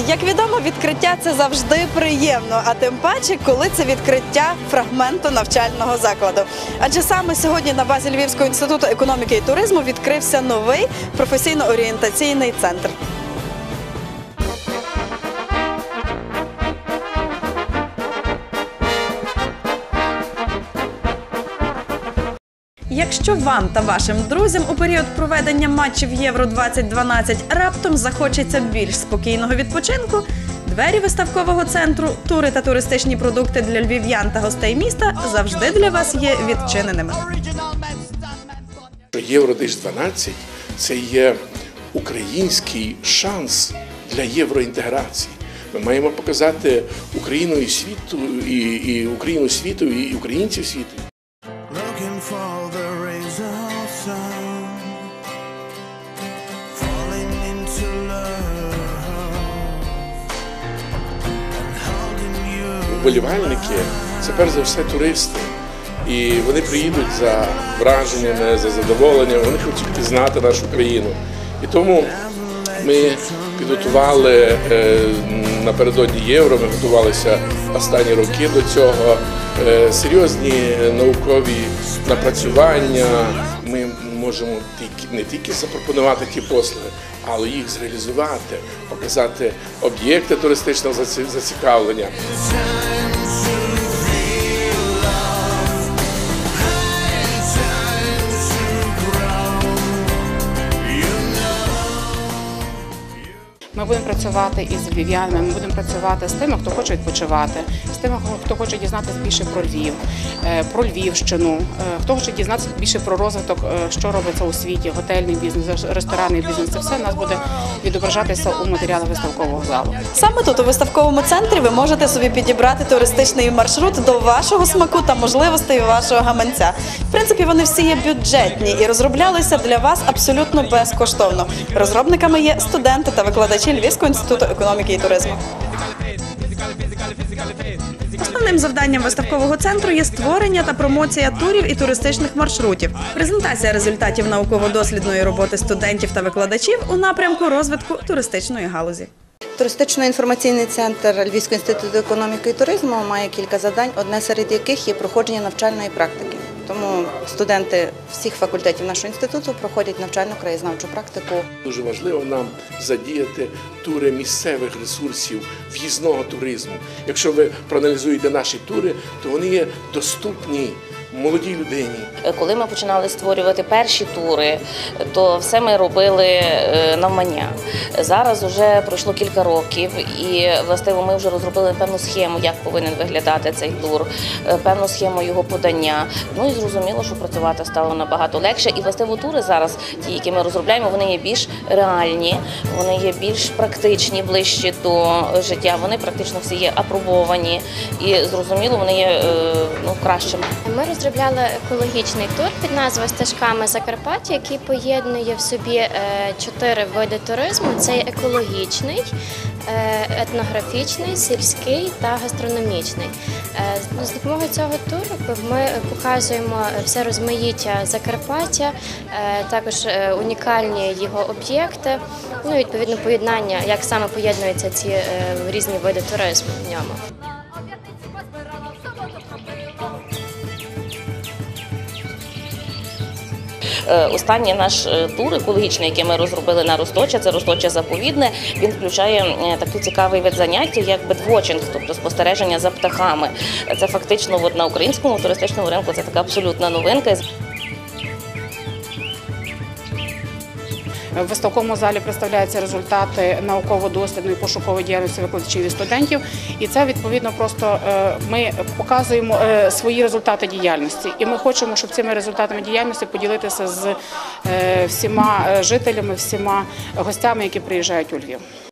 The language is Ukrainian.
Як відомо, відкриття це завжди приємно, а тим паче, коли це відкриття фрагменту навчального закладу. Адже саме сьогодні на базі Львівського інституту економіки і туризму відкрився новий професійно-орієнтаційний центр. Якщо вам та вашим друзям у період проведення матчів Євро 2012 раптом захочеться більш спокійного відпочинку, двері виставкового центру, тури та туристичні продукти для львів'ян та гостей міста завжди для вас є відчиненими. Євро 2012 це є український шанс для євроінтеграції. Ми маємо показати Україну і світу, і, і Україну світу, і українців світу. Looking for Вболівальники це перш за все туристи. І вони приїдуть за враженнями, за задоволенням, вони хочуть пізнати нашу країну. І тому ми підготували е, напередодні євро, ми готувалися останні роки до цього. е, Серйозні наукові напрацювання. Ми можемо не тільки запропонувати ті послуги, але їх зреалізувати, показати об'єкти туристичного заці- зацікавлення. Ми будемо працювати із львів'янами, ми будемо працювати з тими, хто хоче відпочивати, з тими, хто хоче дізнатися більше про Львів, е, про Львівщину, е, хто хоче дізнатися більше про розвиток, е, що робиться у світі, готельний бізнес, ресторанний бізнес. Це все нас буде відображатися у матеріалах виставкового залу. Саме тут, у виставковому центрі, ви можете собі підібрати туристичний маршрут до вашого смаку та можливостей вашого гаманця. В принципі, вони всі є бюджетні і розроблялися для вас абсолютно безкоштовно. Розробниками є студенти та викладачі Львівського інституту економіки і туризму. Основним завданням виставкового центру є створення та промоція турів і туристичних маршрутів, презентація результатів науково-дослідної роботи студентів та викладачів у напрямку розвитку туристичної галузі. Туристично-інформаційний центр Львівського інституту економіки і туризму має кілька завдань, одне серед яких є проходження навчальної практики. Тому студенти всіх факультетів нашого інституту проходять навчальну краєзнавчу практику. Дуже важливо нам задіяти тури місцевих ресурсів в'їзного туризму. Якщо ви проаналізуєте наші тури, то вони є доступні молодій людині. Коли ми починали створювати перші тури, то все ми робили е, навмання. Зараз вже пройшло кілька років, і властиво ми вже розробили певну схему, як повинен виглядати цей тур, е, певну схему його подання. Ну і зрозуміло, що працювати стало набагато легше. І властиво тури зараз, ті, які ми розробляємо, вони є більш реальні, вони є більш практичні, ближчі до життя. Вони практично всі є апробовані і зрозуміло, вони є е, ну кращими. Ми розробляли екологічний тур під назвою Стежками Закарпаття, який поєднує в собі е, чотири види туризму: це екологічний, е, етнографічний, сільський та гастрономічний. Е, З допомогою цього туру ми показуємо все розмаїття Закарпаття, також унікальні його об'єкти. Ну відповідно поєднання, як саме поєднуються ці різні види туризму в ньому. Останній наш е, тур екологічний, який ми розробили на Росточа, це Росточе заповідне. Він включає е, такий цікавий вид заняття, як бедвочинг, тобто спостереження за птахами. Це фактично от на українському туристичному ринку це така абсолютна новинка. В виставковому залі представляються результати науково-дослідної пошукової діяльності викладачів і студентів. І це відповідно просто е, ми показуємо е, свої результати діяльності. І ми хочемо, щоб цими результатами діяльності поділитися з е, всіма жителями, всіма гостями, які приїжджають у Львів.